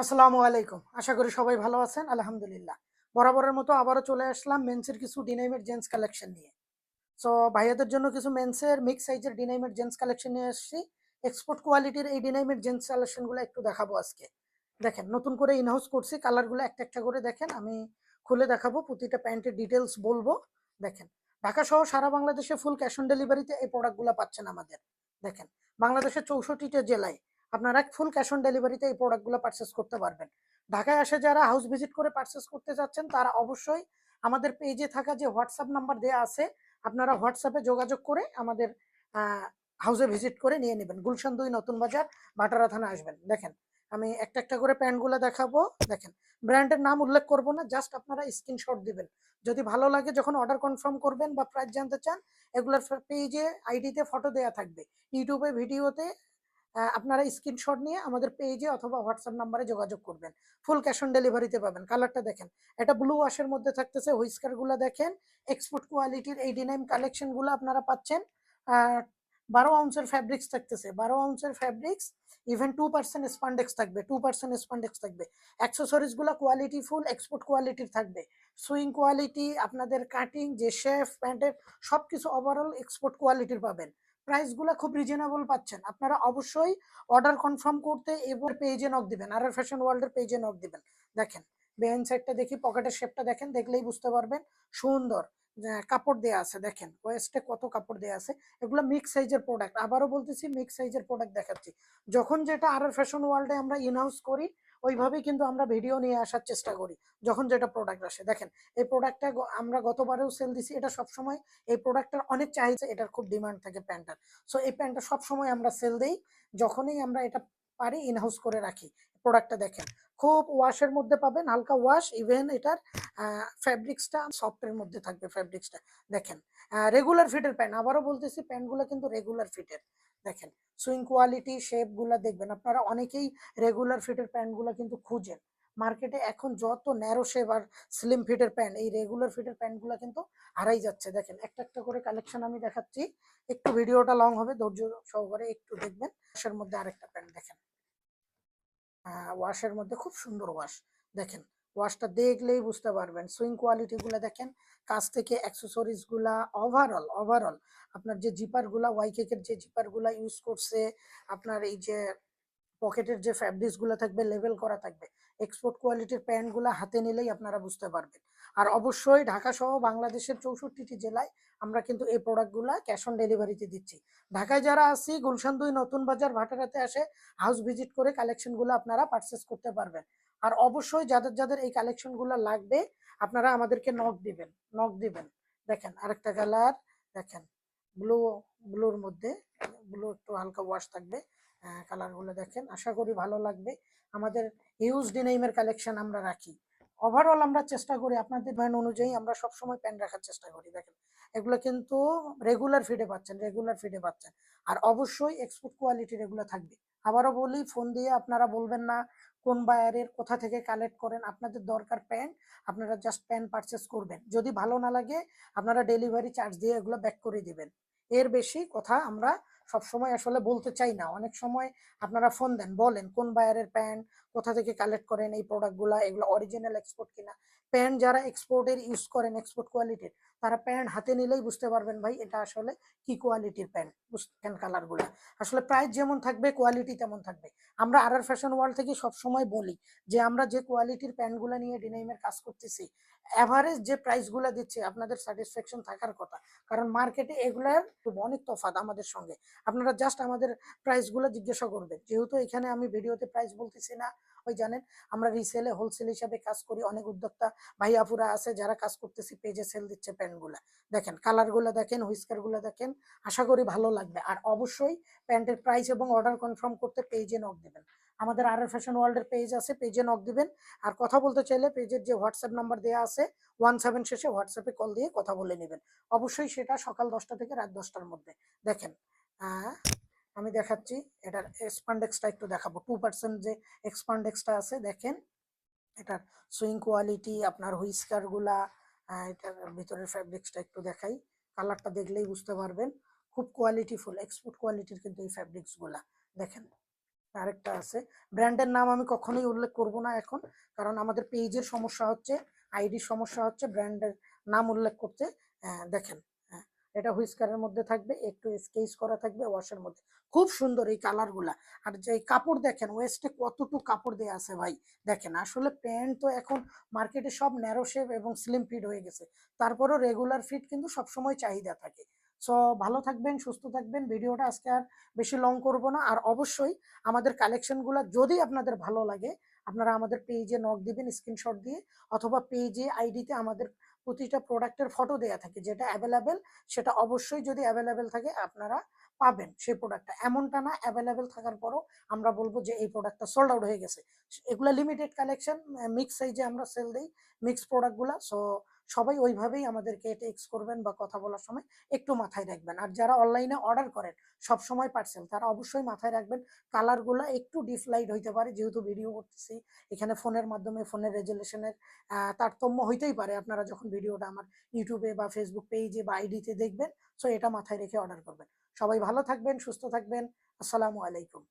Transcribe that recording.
আসসালামু আলাইকুম। আশা করি সবাই ভালো আছেন, আলহামদুলিল্লাহ। বরাবরের মতো আবারও চলে আসলাম মেন্সের কিছু ডিনাইমের জেন্টস কালেকশন নিয়ে। সো ভাইয়াদের জন্য কিছু মেন্সের মিক্স সাইজের ডিনাইমের জেন্টস কালেকশন নিয়ে এসেছি। এক্সপোর্ট কোয়ালিটির এই ডিনাইমের জেন্টস কালেকশনগুলো একটু দেখাবো আজকে। দেখেন, নতুন করে ইনহাউস করছি কালারগুলো একটা একটা করে দেখেন, আমি খুলে দেখাবো, প্রতিটা প্যান্টের ডিটেলস বলব। দেখেন, ঢাকা সহ সারা বাংলাদেশে ফুল ক্যাশ অন ডেলিভারিতে এই প্রোডাক্টগুলো পাচ্ছেন আমাদের। দেখেন, বাংলাদেশের চৌষট্টিটা জেলায় আপনারা ফুল ক্যাশ অন ডেলিভারিতে এই প্রোডাক্টগুলো পারচেস করতে পারবেন। ঢাকায় আসে যারা হাউস ভিজিট করে পারচেস করতে চাচ্ছেন তারা অবশ্যই আমাদের পেজে থাকা যে হোয়াটসঅ্যাপ নাম্বার দেওয়া আছে, আপনারা হোয়াটসঅ্যাপে যোগাযোগ করে আমাদের হাউসে ভিজিট করে নিয়ে নেবেন। গুলশান দুই নতুন বাজার ভাটারা থানা আসবেন। দেখেন, আমি একটা একটা করে প্যান্টগুলো দেখাবো। দেখেন ব্র্যান্ডের নাম উল্লেখ করব না জাস্ট আপনারা স্ক্রিনশট দিবেন। যদি ভালো লাগে, যখন অর্ডার কনফার্ম করবেন বা প্রাইস জানতে চান, এগুলোর পেজে আইডিতে ফটো দেওয়া থাকবে। ইউটিউবে ভিডিওতে আপনারা স্ক্রিনশট নিয়ে আমাদের পেজে অথবা হোয়াটসঅ্যাপ নাম্বারে যোগাযোগ করবেন। ফুল ক্যাশ অন ডেলিভারিতে পাবেন। কালারটা দেখেন। এটা ব্লু ওয়াশের মধ্যে থাকতেছে। হুইস্কারগুলো দেখেন। এক্সপোর্ট কোয়ালিটির এই ডিনাইম কালেকশনগুলো আপনারা পাচ্ছেন। বারো আউন্সের ফ্যাব্রিক্স থাকতেছে। বারো আউন্সের fabrics even two percent spandex থাকবে। টু পার্সেন্ট স্পান্ডেক্স থাকবে। অ্যাক্সেসরিজগুলো কোয়ালিটি ফুল এক্সপোর্ট কোয়ালিটির থাকবে। সুইং কোয়ালিটি আপনাদের কাটিং যে শেফ প্যান্টের সবকিছু ওভারঅল এক্সপোর্ট কোয়ালিটির পাবেন। প্রাইসগুলো খুব রিজনেবল পাচ্ছেন। আপনারা অবশ্যই অর্ডার কনফার্ম করতে এবার পেজে নক দিবেন। আর ফ্যাশন ওয়ার্ল্ডের পেজে নক দিবেন। দেখেন বেহেন সাইডটা দেখি পকেটের শেপটা দেখেন, দেখলেই বুঝতে পারবেন। সুন্দর। কাপড় দেয়া আছে, দেখেন। ওয়েস্টে কত কাপড় দেয়া আছে। এগুলো মিক্স সাইজের প্রোডাক্ট আবারও বলতেছি মিক্স সাইজের প্রোডাক্ট দেখাচ্ছি। যখন যেটা আর ফ্যাশন ওয়ার্ল্ডে আমরা ইনহাউস করি, ওইভাবেই কিন্তু আমরা ভিডিও নিয়ে আসার চেষ্টা করি, যখন যেটা প্রোডাক্ট আসে। দেখেন, এই প্রোডাক্টটা আমরা গতবারেও সেল দিছি। এটা সবসময় এই প্রোডাক্টটার অনেক চাহিদা, এটার খুব ডিমান্ড থাকে প্যান্টটার। সো এই প্যান্টটা সবসময় আমরা সেল দেই, যখনই আমরা এটা পারি ইনহাউস করে রাখি। প্রোডাক্টটা দেখেন। খুব ওয়াশের মধ্যে পাবেন, হালকা ওয়াশ ইভেন এটার ফ্যাব্রিক্সটা সফটের মধ্যে থাকবে ফ্যাব্রিক্সটা দেখেন রেগুলার ফিটের প্যান্ট আবারও বলতেছি প্যান্টগুলো কিন্তু রেগুলার ফিটের দেখেন সুইং কোয়ালিটি শেপগুলো দেখবেন, আপনারা অনেকেই রেগুলার ফিটের প্যান্টগুলো কিন্তু খুঁজেন। মার্কেটে এখন যত ন্যারো শেপ আর স্লিম ফিটের প্যান্ট এই রেগুলার ফিটের প্যান্টগুলো কিন্তু হারাই যাচ্ছে। দেখেন, একটা একটা করে কালেকশন আমি দেখাচ্ছি। একটু ভিডিওটা লং হবে, ধৈর্য সহকারে একটু দেখবেন মধ্যে আরেকটা প্যান্ট দেখেন। ওয়াশের মধ্যে খুব সুন্দর ওয়াশ দেখেন। ওয়াশটা দেখলেই বুঝতে পারবেন। সুইং কোয়ালিটি গুলো দেখেন, কাছ থেকে অ্যাক্সেসরিজগুলা ওভারঅল ওভারঅল আপনার যে জিপারগুলা ওয়াই কেকের যে জিপারগুলা ইউজ করছে, আপনার এই যে পকেটের যে ফ্যাব্রিক্সগুলো থাকবে লেভেল করা থাকবে এক্সপোর্ট কোয়ালিটির প্যান্টগুলা হাতে নিলেই আপনারা বুঝতে পারবেন। আর অবশ্যই ঢাকা সহ বাংলাদেশের চৌষট্টিটি জেলায় আমরা কিন্তু এই প্রোডাক্টগুলা ক্যাশ অন ডেলিভারিতে দিচ্ছি। ঢাকায় যারা আছি গুলশান দুই নতুন বাজার ভাটারাতে আসে, হাউস ভিজিট করে কালেকশনগুলো আপনারা পারচেস করতে পারবেন। আর অবশ্যই যাদের যাদের এই কালেকশনগুলো লাগবে, আপনারা আমাদেরকে নক দিবেন নক দিবেন। দেখেন আরেকটা কালার দেখেন ব্লু ব্লুর মধ্যে ব্লু একটু হালকা ওয়াশ থাকবে কালারগুলো দেখেন। আশা করি ভালো লাগবে। আমাদের হিউজ ডিনাইমের কালেকশন আমরা রাখি। ওভারঅল আমরা চেষ্টা করি আপনাদের ব্র্যান্ড অনুযায়ী আমরা সবসময় প্যান রাখার চেষ্টা করি, দেখেন। এগুলো কিন্তু রেগুলার ফিডে পাচ্ছেন রেগুলার ফিডে পাচ্ছেন। আর অবশ্যই এক্সপোর্ট কোয়ালিটির এগুলো থাকবে। আবারও বলি ফোন দিয়ে আপনারা বলবেন না কোন বায়ারের কোথা থেকে কালেক্ট করেন। আপনাদের দরকার প্যান্ট আপনারা জাস্ট প্যান্ট পারচেস করবেন। যদি ভালো না লাগে, আপনারা ডেলিভারি চার্জ দিয়ে এগুলো ব্যাক করে দিবেন। এর বেশি কথা আমরা সবসময় আসলে বলতে চাই না। অনেক সময় আপনারা ফোন দেন, বলেন কোন বায়ারের প্যান্ট কোথা থেকে কালেক্ট করেন এই প্রোডাক্টগুলো এগুলো অরিজিনাল এক্সপোর্ট কিনা। প্যান্ট যারা এক্সপোর্টের ইউজ করেন এক্সপোর্ট কোয়ালিটির তারা প্যান্ট হাতে নিলেই বুঝতে পারবেন ভাই এটা আসলে কি কোয়ালিটির প্যান্ট বুঝতেন কালারগুলো আসলে প্রাইস যেমন থাকবে কোয়ালিটি তেমন থাকবে। আমরা আর আর ফ্যাশন ওয়ার্ল্ড থেকে সবসময় বলি যে আমরা যে কোয়ালিটির প্যান্টগুলো নিয়ে ডিনাইমের কাজ করতেছি অ্যাভারেজ যে প্রাইসগুলো দিচ্ছে, আপনাদের স্যাটিসফ্যাকশন থাকার কথা। কারণ মার্কেটে এগুলার খুব অনেক তফাৎ আমাদের সঙ্গে। আপনারা জাস্ট আমাদের প্রাইসগুলো জিজ্ঞাসা করবেন। যেহেতু এখানে আমি ভিডিওতে প্রাইস বলতেছি না, ওই জানেন, আমরা রিসেলে হোলসেল হিসাবে কাজ করি, অনেক উদ্যোক্তা ভাই আপুরা আছে যারা কাজ করতেছি পেজে সেল দিচ্ছে প্যান্টগুলা দেখেন কালারগুলো দেখেন হুইস্কারগুলো দেখেন, আশা করি ভালো লাগবে। আর অবশ্যই প্যান্টের প্রাইস এবং অর্ডার কনফার্ম করতে পেজে নক দেবেন। আমাদের আর ফ্যাশন ওয়ার্ল্ডের পেজ আছে পেজে নক দিবেন। আর কথা বলতে চাইলে পেজের যে হোয়াটসঅ্যাপ নাম্বার দেওয়া আছে ওয়ান সেভেন শেষে হোয়াটসঅ্যাপে কল দিয়ে কথা বলে নেবেন। অবশ্যই সেটা সকাল দশটা থেকে রাত দশটার মধ্যে। দেখেন আমি দেখাচ্ছি, এটার এক্সপান্ডেক্সটা একটু দেখাবো। টু পার্সেন্ট যে এক্সপান্ডেক্সটা আছে, দেখেন, এটার সুইং কোয়ালিটি আপনার হুইস্কারগুলা এটার ভিতরের ফ্যাব্রিক্সটা একটু দেখাই। কালারটা দেখলেই বুঝতে পারবেন। খুব কোয়ালিটিফুল এক্সপোর্ট কোয়ালিটির কিন্তু এই ফ্যাব্রিক্সগুলা। দেখেন আরেকটা আছে। ব্র্যান্ডের নাম আমি কখনোই উল্লেখ করব না এখন কারণ আমাদের পেজের সমস্যা হচ্ছে আইডির সমস্যা হচ্ছে ব্র্যান্ডের নাম উল্লেখ করতে দেখেন হ্যাঁ, এটা হুইস্কারের মধ্যে থাকবে একটু স্কেচ করা থাকবে ওয়াশের মধ্যে। খুব সুন্দর এই কালারগুলা। আর যে কাপড় দেখেন ওয়েস্টে কতটুকু কাপড় দেওয়া আছে ভাই? দেখেন আসলে প্যান্ট তো এখন মার্কেটে সব ন্যারো শেপ এবং স্লিম ফিট হয়ে গেছে। তারপরও রেগুলার ফিট কিন্তু সবসময় চাহিদা থাকে। সো ভালো থাকবেন, সুস্থ থাকবেন। ভিডিওটা আজকে আর বেশি লং করব না। আর অবশ্যই আমাদের কালেকশনগুলো যদি আপনাদের ভালো লাগে, আপনারা আমাদের পেজে নক দিবেন স্ক্রিনশট দিয়ে, অথবা পেজে আইডিতে আমাদের প্রতিটা প্রোডাক্টের ফটো দেয়া থাকে, যেটা অ্যাভেলেবেল সেটা অবশ্যই যদি অ্যাভেলেবেল থাকে, আপনারা পাবেন সেই প্রোডাক্টটা এমনটা না অ্যাভেলেবেল থাকার পরও আমরা বলব যে এই প্রোডাক্টটা সোল্ড আউট হয়ে গেছে। এগুলা লিমিটেড কালেকশন মিক্স সাইজে আমরা সেল দিই মিক্স প্রোডাক্টগুলো সো সবাই ওইভাবেই আমাদেরকে টেক্স করবেন বা কথা বলার সময় একটু মাথায় রাখবেন। আর যারা অনলাইনে অর্ডার করেন সব সময় পার্সেল, তারা অবশ্যই মাথায় রাখবেন, কালারগুলো একটু ডিফলাইট হইতে পারে। যেহেতু ভিডিও করতেছি, এখানে ফোনের মাধ্যমে, ফোনের রেজুলেশনের তারতম্য হইতেই পারে। আপনারা যখন ভিডিওটা আমার ইউটিউবে বা ফেসবুক পেজে বা আইডিতে দেখবেন সো এটা মাথায় রেখে অর্ডার করবেন। সবাই ভালো থাকবেন, সুস্থ থাকবেন। আসসালামু আলাইকুম।